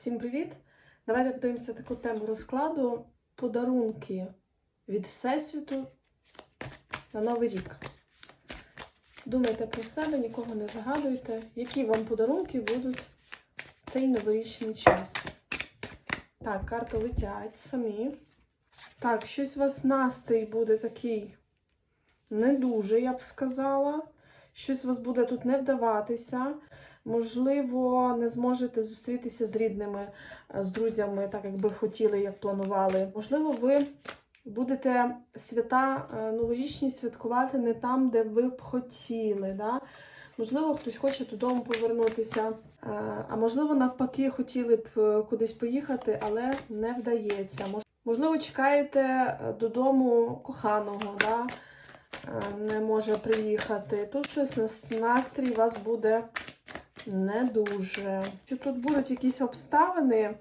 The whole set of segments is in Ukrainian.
Всім привіт! Давайте подивимося таку тему розкладу подарунки від Всесвіту на Новий рік. Думайте про себе, нікого не загадуйте, які вам подарунки будуть в цей новорічний час. Так, карти летять самі. Так, щось у вас настрій буде такий не дуже, я б сказала. Щось у вас буде тут не вдаватися. Можливо, не зможете зустрітися з рідними, е, з друзями, так як би хотіли, як планували. Можливо, ви будете свята е, новорічні святкувати не там, де ви б хотіли. Да? Можливо, хтось хоче додому повернутися, е, а можливо, навпаки, хотіли б кудись поїхати, але не вдається. Можливо, чекаєте додому коханого, да? не може приїхати. Тут щось настрій вас буде не дуже. Що тут будуть якісь обставини,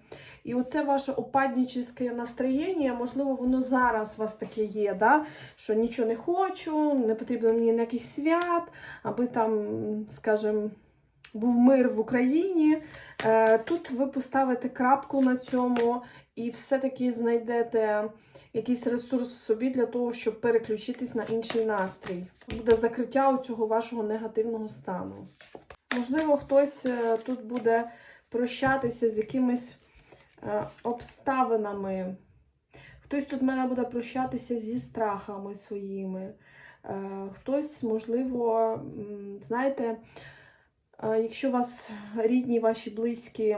і оце ваше упаднічне настроєння, можливо, воно зараз у вас таке є, да? що нічого не хочу, не потрібно мені ніяких свят, аби там, скажімо, був мир в Україні. Е, Тут ви поставите крапку на цьому і все-таки знайдете якийсь ресурс в собі для того, щоб переключитись на інший настрій. Буде закриття цього вашого негативного стану. Можливо, хтось е, тут буде прощатися з якимись е, обставинами. Хтось тут в мене буде прощатися зі страхами своїми. Е, Хтось, можливо, знаєте, якщо вас рідні, ваші близькі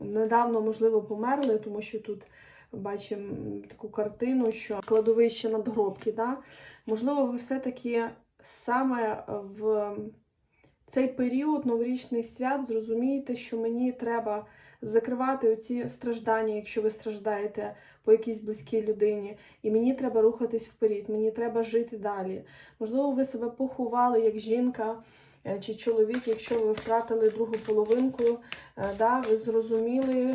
недавно, можливо, померли, тому що тут бачимо таку картину, що кладовище надгробки, да? можливо, ви все-таки саме в цей період новорічних свят зрозумієте, що мені треба закривати оці страждання, якщо ви страждаєте по якійсь близькій людині, і мені треба рухатись вперед, мені треба жити далі. Можливо, ви себе поховали як жінка е, чи чоловік, якщо ви втратили другу половинку, е, да, ви зрозуміли,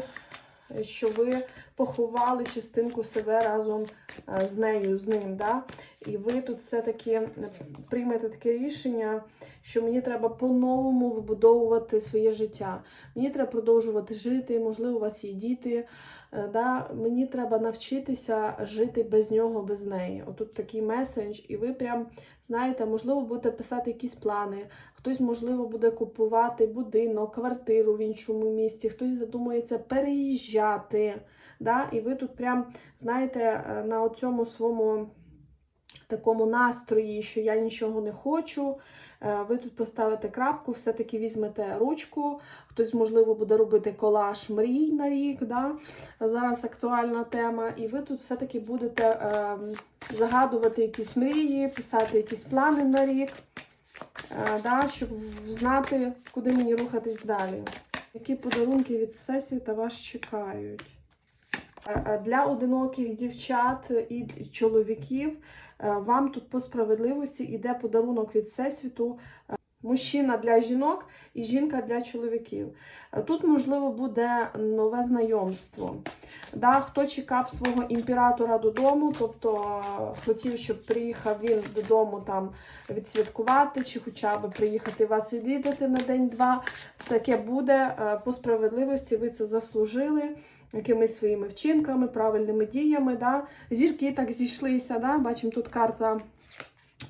що ви поховали частинку себе разом е, з нею, з ним. Да? І ви тут все-таки е, приймете таке рішення, що мені треба по-новому вибудовувати своє життя. Мені треба продовжувати жити, можливо, у вас є діти. Е, Да? Мені треба навчитися жити без нього, без неї. Отут такий месендж, і ви прям знаєте, можливо, будете писати якісь плани. Хтось, можливо, буде купувати будинок, квартиру в іншому місці, хтось задумується переїжджати. Да? І ви тут прям, знаєте, е, на цьому своєму такому настрої, що я нічого не хочу. е, Ви тут поставите крапку, все-таки візьмете ручку, хтось, можливо, буде робити колаж мрій на рік. Да? Зараз актуальна тема. І ви тут все-таки будете е, загадувати якісь мрії, писати якісь плани на рік, е, да? щоб знати, куди мені рухатись далі. Які подарунки від всесвіта вас чекають? Е, е, Для одиноких дівчат і чоловіків вам тут по справедливості йде подарунок від Всесвіту. Мужчина для жінок і жінка для чоловіків. Тут, можливо, буде нове знайомство. Да, хто чекав свого імператора додому, тобто е, хотів, щоб приїхав він додому там відсвяткувати, чи хоча б приїхати вас відвідати на день-два. Таке буде е, по справедливості, ви це заслужили якимись своїми вчинками, правильними діями. Да? Зірки так зійшлися. Да? Бачимо тут карта.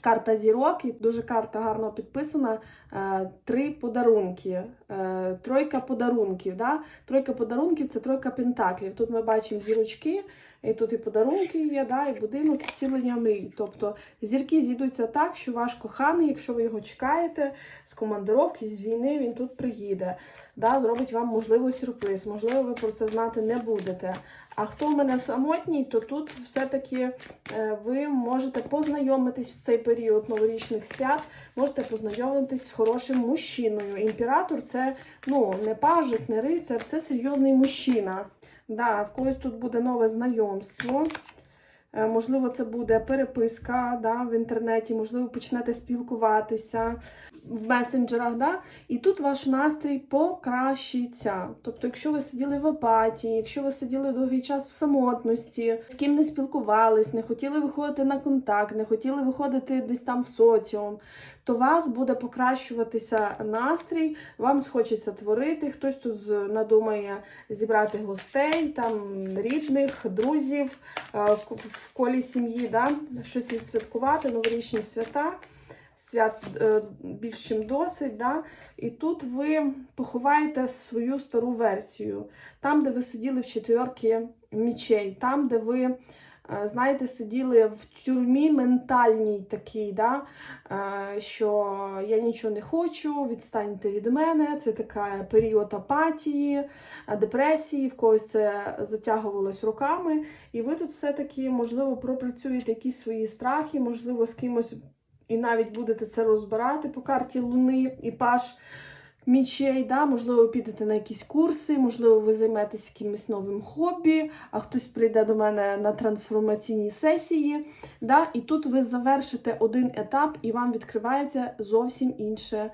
Карта зірок, і дуже карта гарно підписана. Е, Три подарунки, е, тройка подарунків. Да? Тройка подарунків це тройка пентаклів. Тут ми бачимо зірочки, і тут і подарунки є, да? і будинок, і втілення мрій. Тобто зірки зійдуться так, що ваш коханий, якщо ви його чекаєте з командировки, з війни, він тут приїде. Да? Зробить вам можливо сюрприз. Можливо, ви про це знати не будете. А хто в мене самотній, то тут все-таки е, ви можете познайомитись в цей період новорічних свят, можете познайомитись з хорошим мужчиною. Імператор це ну, не пажик, не рицар, це серйозний мужчина. Да, в когось тут буде нове знайомство. Е, Можливо, це буде переписка да, в інтернеті, можливо, почнете спілкуватися в месенджерах. Да? І тут ваш настрій покращиться. Тобто, якщо ви сиділи в апатії, якщо ви сиділи довгий час в самотності, з ким не спілкувались, не хотіли виходити на контакт, не хотіли виходити десь там в соціум, то то у вас буде покращуватися настрій, вам схочеться творити, хтось тут надумає зібрати гостей, там рідних, друзів е, в колі сім'ї, да? щось відсвяткувати, новорічні свята. Свят е, більш чим досить, да? і тут ви поховаєте свою стару версію, там, де ви сиділи в четверки мічей, там, де ви, знаєте, сиділи в тюрмі ментальній такій, да? е, що я нічого не хочу, відстаньте від мене. Це така період апатії, е, депресії, в когось це затягувалось роками. І ви тут все-таки, можливо, пропрацюєте якісь свої страхи, можливо, з кимось і навіть будете це розбирати по карті Луни і Паш мічей. Да? Можливо, підете на якісь курси, можливо, ви займетесь якимось новим хобі, а хтось прийде до мене на трансформаційні сесії. Да? І тут ви завершите один етап, і вам відкривається зовсім інше.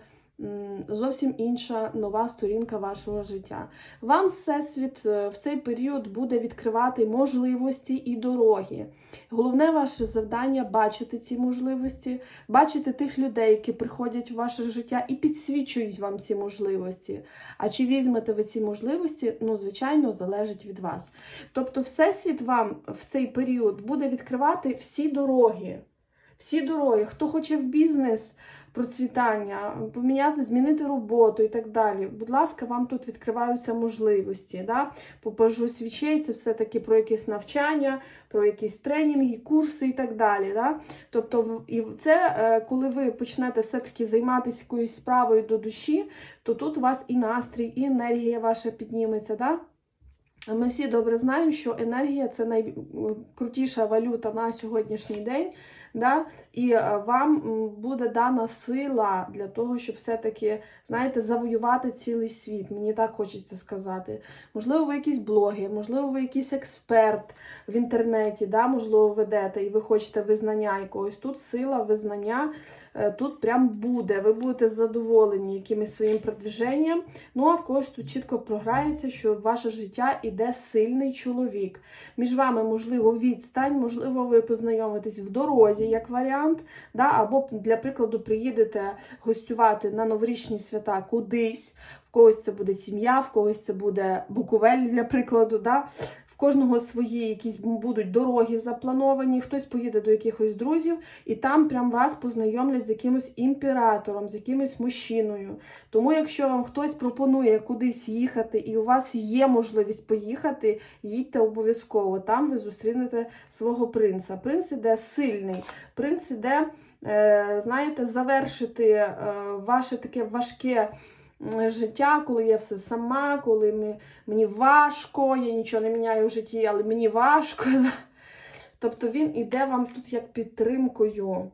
Зовсім інша нова сторінка вашого життя. Вам Всесвіт е, в цей період буде відкривати можливості і дороги. Головне ваше завдання бачити ці можливості, бачити тих людей, які приходять в ваше життя і підсвічують вам ці можливості. А чи візьмете ви ці можливості, ну, звичайно, залежить від вас. Тобто, Всесвіт вам в цей період буде відкривати всі дороги. Всі дороги, хто хоче в бізнес процвітання, поміняти, змінити роботу і так далі. Будь ласка, вам тут відкриваються можливості. Да? Попажу свічей, це все-таки про якесь навчання, про якісь тренінги, курси і так далі. Да? Тобто, і це е, коли ви почнете все-таки займатися якоюсь справою до душі, то тут у вас і настрій, і енергія ваша підніметься. Да? Ми всі добре знаємо, що енергія це найкрутіша валюта на сьогоднішній день. Да? І е, вам буде дана сила для того, щоб все-таки, знаєте, завоювати цілий світ. Мені так хочеться сказати. Можливо, ви якийсь блогер, можливо, ви якийсь експерт в інтернеті, да? можливо, ведете, і ви хочете визнання якогось. Тут сила, визнання, е, тут прям буде. Ви будете задоволені якимось своїм продвіженням. Ну, а в когось тут чітко програється, що в ваше життя іде сильний чоловік. Між вами, можливо, відстань, можливо, ви познайомитесь в дорозі, як варіант, да? або, для прикладу, приїдете гостювати на новорічні свята кудись. В когось це буде сім'я, в когось це буде Буковель, для прикладу. Да? Кожного свої якісь будуть дороги заплановані, хтось поїде до якихось друзів, і там прям вас познайомлять з якимось імператором, з якимось мужчиною. Тому, якщо вам хтось пропонує кудись їхати, і у вас є можливість поїхати, їдьте обов'язково. Там ви зустрінете свого принца. Принц іде сильний, принц іде, е, знаєте, завершити е, ваше таке важке. М, Життя, коли я все сама, коли мені важко, я нічого не міняю в житті, але мені важко. Тобто він іде вам тут як підтримкою,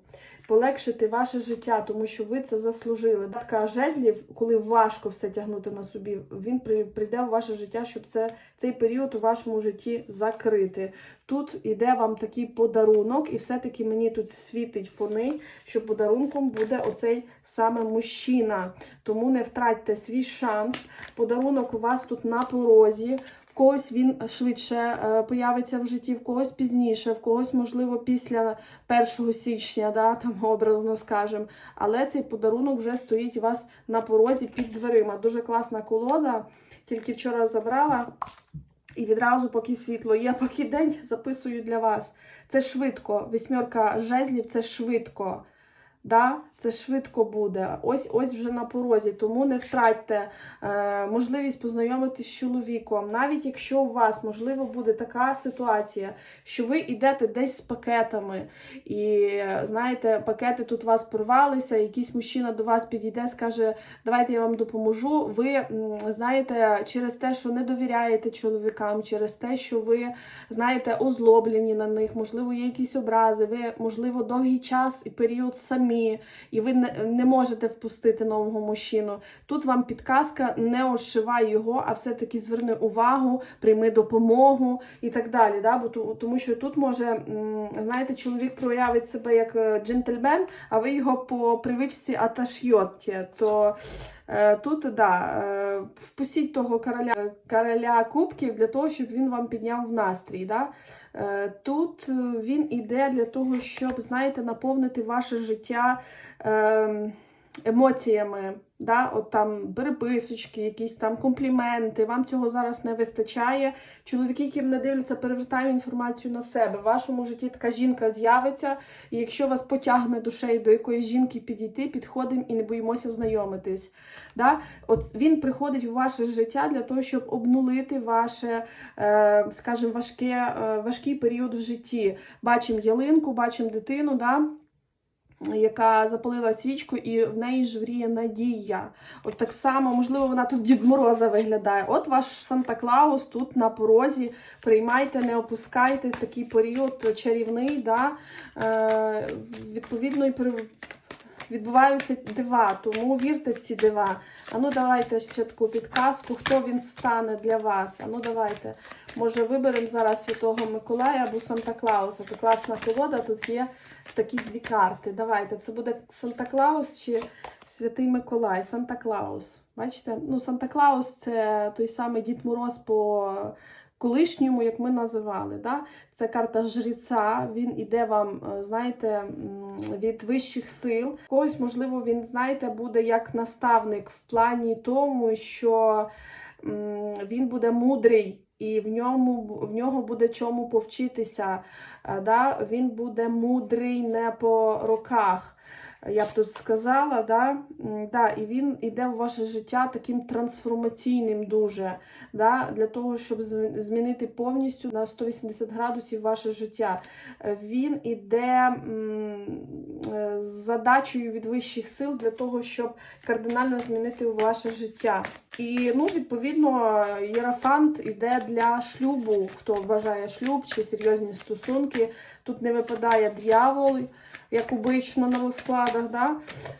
полегшити ваше життя, тому що ви це заслужили. Така жезлів, коли важко все тягнути на собі, він прийде в ваше життя, щоб це, цей період у вашому житті закрити. Тут іде вам такий подарунок, і все-таки мені тут світить фони, що подарунком буде оцей саме мужчина. Тому не втратьте свій шанс. Подарунок у вас тут на порозі. В когось він швидше е, появиться в житті, в когось пізніше, в когось, можливо, після 1 січня, да, там образно скажемо. Але цей подарунок вже стоїть у вас на порозі під дверима. Дуже класна колода. Тільки вчора забрала. І відразу, поки світло є, поки день записую для вас. Це швидко. Вісьмірка жезлів це швидко. Да? Це швидко буде. Ось ось вже на порозі. Тому не втратьте е, можливість познайомитись з чоловіком. Навіть якщо у вас, можливо, буде така ситуація, що ви йдете десь з пакетами, і знаєте, пакети тут у вас порвалися, якийсь мужчина до вас підійде, скаже, давайте я вам допоможу. Ви знаєте, через те, що не довіряєте чоловікам, через те, що ви знаєте, озлоблені на них, можливо, є якісь образи, ви, можливо, довгий час і період самі, і ви не, можете впустити нового мужчину. Тут вам підказка, не ошивай його, а все-таки зверни увагу, прийми допомогу і так далі. Да? Бо, тому що тут може, знаєте, чоловік проявить себе як е, джентльмен, а ви його по привичці аташйотті. То Тут да, е, впустіть того короля, короля кубків для того, щоб він вам підняв настрій. Да? Е, Тут е, він іде для того, щоб, знаєте, наповнити ваше життя е, емоціями. Да? От там переписочки, якісь там компліменти. Вам цього зараз не вистачає. Чоловіки, які мене дивляться, перевертаємо інформацію на себе. В вашому житті така жінка з'явиться, і якщо вас потягне душею до якоїсь жінки підійти, підходимо і не боїмося знайомитись. Да? От він приходить у ваше життя для того, щоб обнулити ваше, е, скажімо, важке, е, важкий період в житті. Бачимо ялинку, бачимо дитину. Да? Яка запалила свічку, і в неї жвріє надія. От так само, можливо, вона тут Дід Мороза виглядає. От ваш Санта Клаус тут на порозі. Приймайте, не опускайте такий період чарівний. Да? Е, відповідно, і. Відбуваються дива, тому вірте в ці дива. А ну давайте ще таку підказку, хто він стане для вас. А ну давайте. Може, виберемо зараз Святого Миколая або Санта Клауса. Це класна колода, тут є такі дві карти. Давайте, це буде Санта Клаус чи Святий Миколай, Санта Клаус. Бачите? Ну, Санта Клаус це той самий Дід Мороз по колишньому, як ми називали. Да? Це карта жреця, він іде вам, е, знаєте, від вищих сил. Когось, можливо, він, знаєте, буде як наставник в плані тому, що він буде мудрий. І в ньому в нього буде чому повчитися. Е, Да? Він буде мудрий не по роках. Я б тут сказала, да? Да, і він йде в ваше життя таким трансформаційним дуже, да? для того, щоб змінити повністю на 180 градусів ваше життя. Е, Він іде е, з задачею від вищих сил для того, щоб кардинально змінити ваше життя. І ну, відповідно, єрафант іде для шлюбу, хто вважає шлюб чи серйозні стосунки. Тут не випадає дьявол, як обично на розкладах. Да?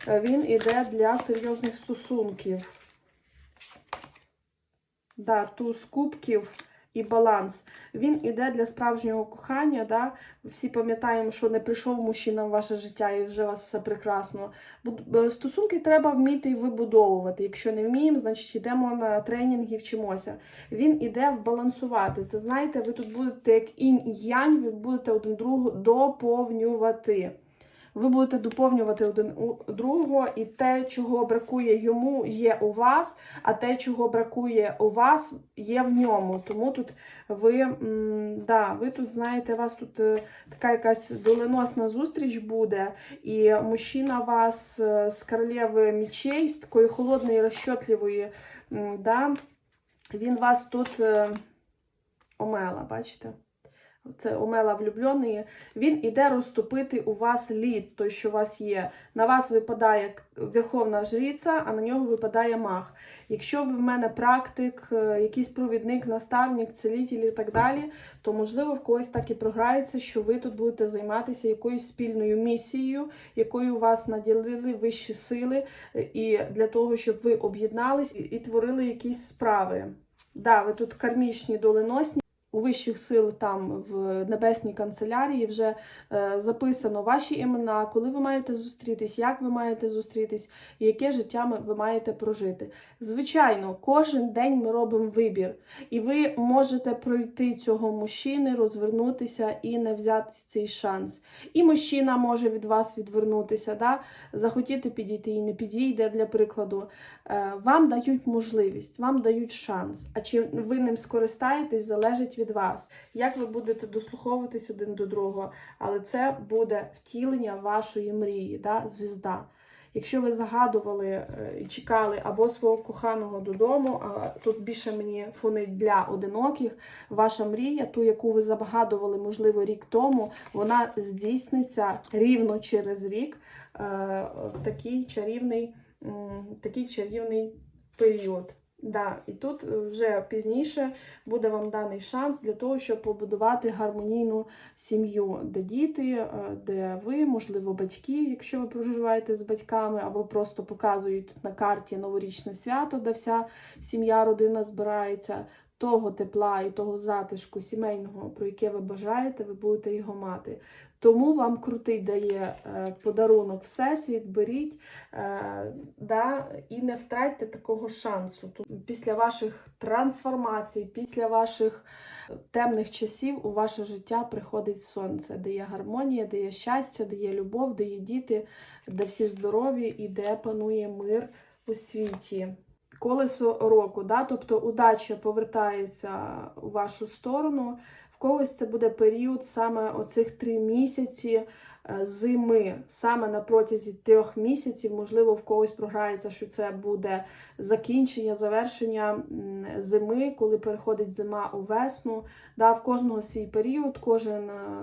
Е, Він іде для серйозних стосунків. Да, туз кубків і баланс. Він іде для справжнього кохання. Да? Всі пам'ятаємо, що не прийшов мужчина в ваше життя і вже у вас все прекрасно. Стосунки треба вміти і вибудовувати. Якщо не вміємо, значить йдемо на тренінги, вчимося. Він іде вбалансувати. Це знаєте, ви тут будете як інь і янь, ви будете один другого доповнювати. Ви будете доповнювати один другого, і те, чого бракує йому, є у вас, а те, чого бракує у вас, є в ньому. Тому тут ви, да, ви тут знаєте, у вас тут е, така якась доленосна зустріч буде, і мужчина вас е, з королеви мічей, з такої холодної, розчотливої, да, він вас тут е, омела, бачите? Це омела влюбленої. Він іде розтопити у вас лід, той, що у вас є. На вас випадає верховна жриця, а на нього випадає маг. Якщо ви в мене практик, е, якийсь провідник, наставник, целитель і так далі, то можливо в когось так і програється, що ви тут будете займатися якоюсь спільною місією, якою вас наділили вищі сили, е, і для того, щоб ви об'єднались і творили якісь справи. Да, ви тут кармічні доленосні. У вищих сил там в небесній канцелярії вже е, записано ваші імена, коли ви маєте зустрітись, як ви маєте зустрітись, і яке життя ви маєте прожити. Звичайно, кожен день ми робимо вибір, і ви можете пройти цього мужчини, розвернутися і не взяти цей шанс. І мужчина може від вас відвернутися, да? захотіти підійти і не підійде, для прикладу. Е, Вам дають можливість, вам дають шанс. А чи ви ним скористаєтесь, залежить від вас. Як ви будете дослуховуватись один до другого, але це буде втілення вашої мрії, да? звізда. Якщо ви загадували е, і чекали або свого коханого додому, а тут більше мені фонить для одиноких, ваша мрія, ту, яку ви загадували, можливо, рік тому, вона здійсниться рівно через рік е, в такий чарівний, такий чарівний період. Да, і тут е, вже пізніше буде вам даний шанс для того, щоб побудувати гармонійну сім'ю, де діти, е, де ви, можливо, батьки, якщо ви проживаєте з батьками, або просто показують тут на карті новорічне свято, де вся сім'я, родина збирається. того тепла і того затишку сімейного, про яке ви бажаєте, ви будете його мати. Тому вам крутий дає е, подарунок Всесвіт, беріть е, да, і не втратьте такого шансу. Після ваших трансформацій, після ваших темних часів у ваше життя приходить сонце, де є гармонія, де є щастя, де є любов, де є діти, де всі здорові і де панує мир у світі. Колесо року, да? тобто удача повертається у вашу сторону. Когось це буде період саме оцих три місяці е, зими, саме на протязі трьох місяців. Можливо, в когось програється, що це буде закінчення, завершення зими, коли переходить зима у весну. Да, в кожного свій період, кожен е,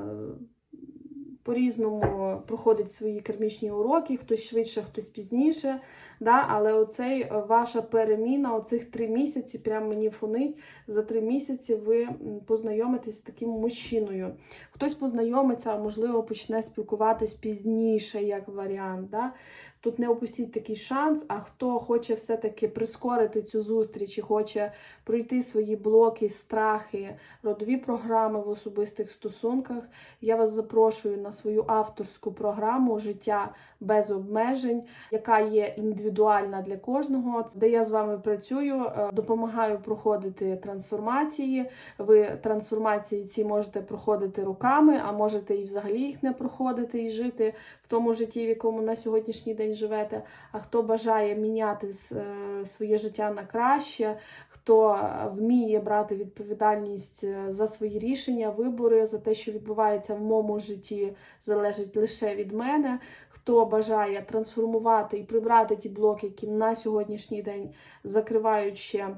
по-різному проходить свої кармічні уроки, хтось швидше, хтось пізніше. Да? Але оцей е, ваша переміна, оцих три місяці, прям мені фонить. За три місяці ви познайомитесь з таким мужчиною. Хтось познайомиться, можливо, почне спілкуватись пізніше, як варіант. Да? Тут не опустіть такий шанс, а хто хоче все-таки прискорити цю зустріч і хоче пройти свої блоки, страхи, родові програми в особистих стосунках, я вас запрошую на свою авторську програму Життя без обмежень, яка є індивідуальна для кожного, де я з вами працюю, е, допомагаю проходити трансформації. Ви трансформації ці можете проходити руками, а можете і взагалі їх не проходити і жити в тому житті, в якому на сьогоднішній день живете. А хто бажає міняти е, своє життя на краще, хто е, вміє брати відповідальність за свої рішення, вибори, за те, що відбувається в моєму житті, залежить лише від мене. Хто бажає трансформувати і прибрати ті блоки, які на сьогоднішній день закривають ще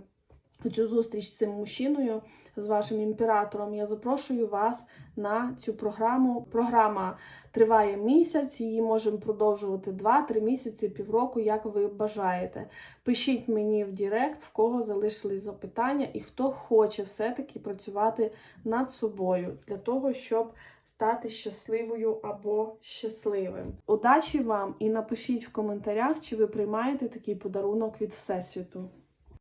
цю зустріч з цим мужчиною, з вашим імператором, я запрошую вас на цю програму. Програма триває місяць, її можемо продовжувати 2-3 місяці, півроку, як ви бажаєте. Пишіть мені в Директ, в кого залишились запитання, і хто хоче все-таки працювати над собою для того, щоб стати щасливою або щасливим. Удачі вам і напишіть в коментарях, чи ви приймаєте такий подарунок від Всесвіту.